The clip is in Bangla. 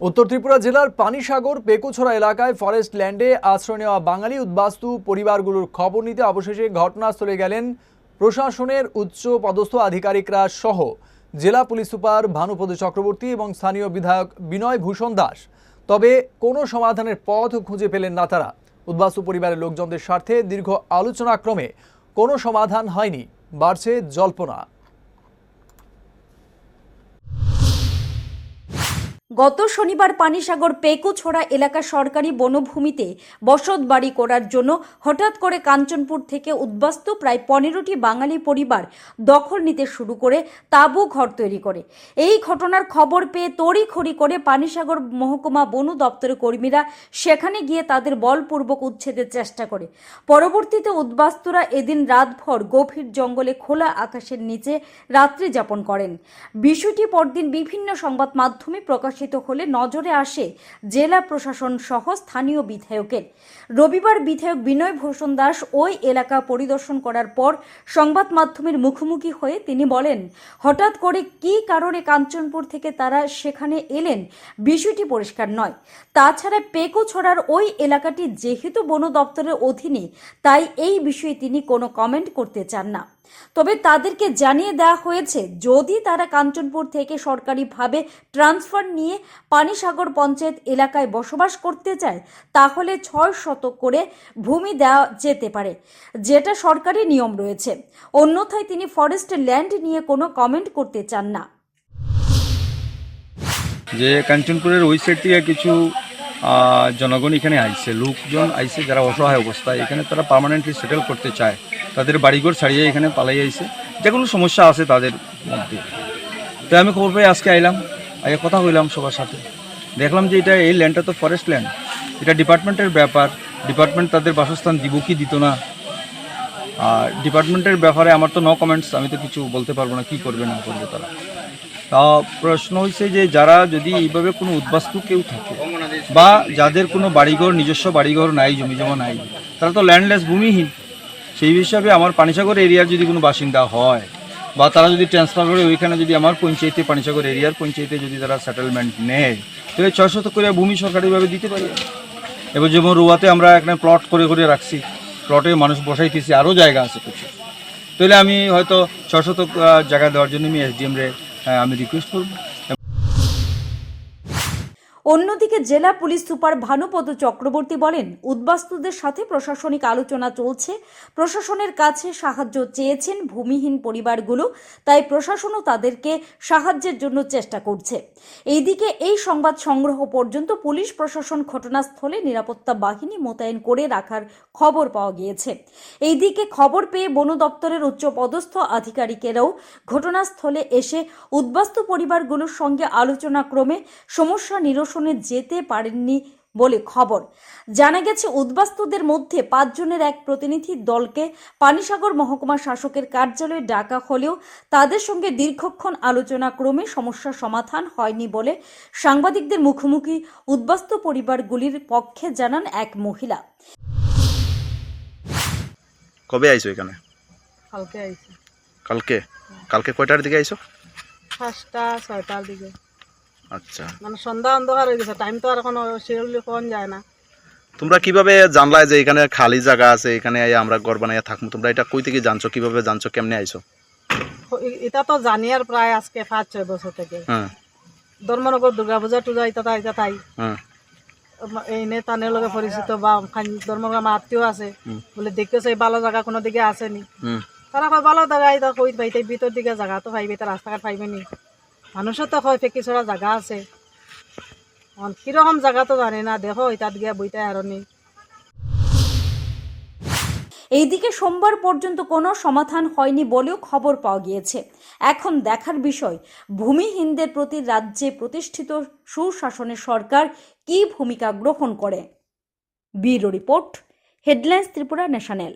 উত্তর ত্রিপুরা জেলার পানিসাগর পেকুছড়া এলাকায় ফরেস্ট ল্যান্ডে আশ্রয় নেওয়া বাঙালি উদ্বাস্তু পরিবারগুলোর খবর নিতে অবশেষে ঘটনাস্থলে গেলেন প্রশাসনের উচ্চ পদস্থ আধিকারিকরা সহ জেলা পুলিশ সুপার ভানুপদ চক্রবর্তী এবং স্থানীয় বিধায়ক বিনয় ভূষণ দাস। তবে কোনো সমাধানের পথ খুঁজে পেলেন না তারা। উদ্বাস্তু পরিবারের লোকজনদের স্বার্থে দীর্ঘ আলোচনাক্রমে কোনো সমাধান হয়নি, বাড়ছে জল্পনা। গত শনিবার পানিসাগর পেকুছড়া এলাকা সরকারি বনভূমিতে বসত বাড়ি করার জন্য হঠাৎ করে কাঞ্চনপুর থেকে উদ্বাস্তু প্রায় পনেরোটি বাঙালি পরিবার দখল নিতে শুরু করে তাঁবু ঘর তৈরি করে। এই ঘটনার খবর পেয়ে তড়িখড়ি করে পানিসাগর মহকুমা বন দপ্তরের কর্মীরা সেখানে গিয়ে তাদের বলপূর্বক উচ্ছেদের চেষ্টা করে। পরবর্তীতে উদ্বাস্তুরা এদিন রাতভর গভীর জঙ্গলে খোলা আকাশের নিচে রাত্রি যাপন করেন। বিষয়টি পরদিন বিভিন্ন সংবাদ মাধ্যমে প্রকাশিত হলে নজরে আসে জেলা প্রশাসন সহ স্থানীয় বিধায়কের। রবিবার বিধায়ক বিনয় ভূষণ দাস ওই এলাকা পরিদর্শন করার পর সংবাদ মাধ্যমের মুখোমুখি হয়ে তিনি বলেন, হঠাৎ করে কী কারণে কাঞ্চনপুর থেকে তারা সেখানে এলেন বিষয়টি পরিষ্কার নয়। তাছাড়া পেকো ছড়ার ওই এলাকাটি যেহেতু বন দপ্তরের অধীনে, তাই এই বিষয়ে তিনি কোনো কমেন্ট করতে চান না। তবে তাদেরকে জানিয়ে দেওয়া হয়েছে, যদি তারা কাঞ্চনপুর থেকে সরকারিভাবে ট্রান্সফার নিয়ে পানিসাগর পঞ্চায়েত এলাকায় বসবাস করতে চায়, তাহলে ছয় শতক করে ভূমি দেওয়া যেতে পারে, যেটা সরকারি নিয়ম রয়েছে। অন্যথায় তিনি ফরেস্ট ল্যান্ড নিয়ে কোনো কমেন্ট করতে চান না। যে কাঞ্চনপুরের ওই সাইড থেকে কিছু জনগণ এখানে আইছে লোকজন আইছে যারা অসহায় অবস্থায়, এখানে তারা পার্মানেন্টলি সেটেল করতে চায়। তাদের বাড়িঘর ছাড়িয়ে এখানে পালাই আইছে। যে কোনো সমস্যা আছে তাদের মধ্যে। তো আমি খবর পেয়ে আজকে আইলাম আগে কথা হইলাম সবার সাথে। দেখলাম যে এটা এই ল্যান্ডটা তো ফরেস্ট ল্যান্ড এটা ডিপার্টমেন্টের ব্যাপার। ডিপার্টমেন্ট তাদের বাসস্থান দিব কি দিত না। আর ডিপার্টমেন্টের ব্যাপারে আমার তো নো কমেন্টস আমি তো কিছু বলতে পারব না, কি করবে, না করবে তারা। তা প্রশ্ন হয়েছে যে যারা যদি এইভাবে কোনো উদ্বাস্তু কেউ থাকে, বা যাদের কোনো বাড়িঘর, নিজস্ব বাড়িঘর নাই জমি জমা নাই, তারা তো ল্যান্ডলেস ভূমিহীন। সেই হিসাবে আমার পানিসাগর এরিয়ার যদি কোনো বাসিন্দা হয় বা তারা যদি ট্রান্সফার করে ওইখানে যদি আমার পঞ্চায়েতে পানিসাগর এরিয়ার পঞ্চায়েতে যদি তারা সেটেলমেন্ট নেয় তাহলে ছয় শত করে ভূমি সরকারিভাবে দিতে পারি। এবার যেমন রুয়াতে আমরা এখানে প্লট করে করে রাখছি প্লটে মানুষ বসাইতেছি আরও জায়গা আছে প্রচুর। তাহলে আমি হয়তো ছয় ছশত জায়গা দেওয়ার জন্য আমি এসডিএম রে আহ, আমি রিকোয়েস্ট করব। অন্যদিকে জেলা পুলিশ সুপার ভানুপদ চক্রবর্তী বলেন, উদ্বাস্তুদের সাথে প্রশাসনিক আলোচনা চলছে। প্রশাসনের কাছে সাহায্য চেয়েছেন ভূমিহীন পরিবারগুলো, তাই প্রশাসনও তাদেরকে সাহায্যের জন্য চেষ্টা করছে। এইদিকে এই সংবাদ সংগ্রহ পর্যন্ত পুলিশ প্রশাসন ঘটনাস্থলে নিরাপত্তা বাহিনী মোতায়েন করে রাখার খবর পাওয়া গিয়েছে। এইদিকে খবর পেয়ে বন দপ্তরের উচ্চ পদস্থ আধিকারিকেরাও ঘটনাস্থলে এসে উদ্বাস্তু পরিবারগুলোর সঙ্গে আলোচনা ক্রমে সমস্যা নিরসনে যেতে পারেননি বলে খবর। জানা গেছে উদ্বাস্তুদের মধ্যে পাঁচজনের এক প্রতিনিধি দলকে পানিসাগর মহকুমা শাসকের কার্যালয়ে ডাকা হলেও তাদের সঙ্গে দীর্ঘক্ষণ আলোচনা ক্রমে সমস্যার সমাধান হয়নি বলে সাংবাদিকদের মুখোমুখি উদ্বাস্তু পরিবারগুলির পক্ষে জানান এক মহিলা। কবে আইছো এখানে? কালকে আইছি। কালকে? কালকে কয়টার দিকে আইছো? পাঁচটা ছয়টার দিকে। আচ্ছা। মানে সন্ধ্যা অন্ধকার হয়ে গেছে টাইম তো আর শিরলি কোন যায় না। তোমরা কীভাবে জানলাই যে এখানে খালি জায়গা আছে এখানে আমরা ঘর বানাইয়া থাকব তোমরা এটা কই থেকে জানছো কীভাবে জানছো কেমনে আইছো? এটা তো জানি আর প্রায় আজকে পাঁচ ছয় বছর থেকে। হ্যাঁ। ধর্মনগর দুর্গা পূজা টুজা এটা তাই এটা তাই। হ্যাঁ। এই নেতানের লগে পরিচিত বা ধর্মনগর আমার আত্মীয় আছে। বলে দেখতেছে এই ভালো জায়গা কোনো দিকে আসেনি তারা কয় ভালো জায়গা এটা কই পাইতে ভিতর দিকে জায়গা তো পাইবে তার রাস্তাঘাট পাইবে নি? মানুষের তো হয় ফেঁকি ছড়া জায়গা আছে। কীরকম জায়গা তো জানে না, দেখো তাত গিয়া বইতে আর নেই এইদিকে সোমবার পর্যন্ত কোনো সমাধান হয়নি বলেও খবর পাওয়া গিয়েছে। এখন দেখার বিষয় ভূমিহীনদের প্রতি রাজ্যে প্রতিষ্ঠিত সুশাসনের সরকার কী ভূমিকা গ্রহণ করে? Bureau report, headlines Tripura national.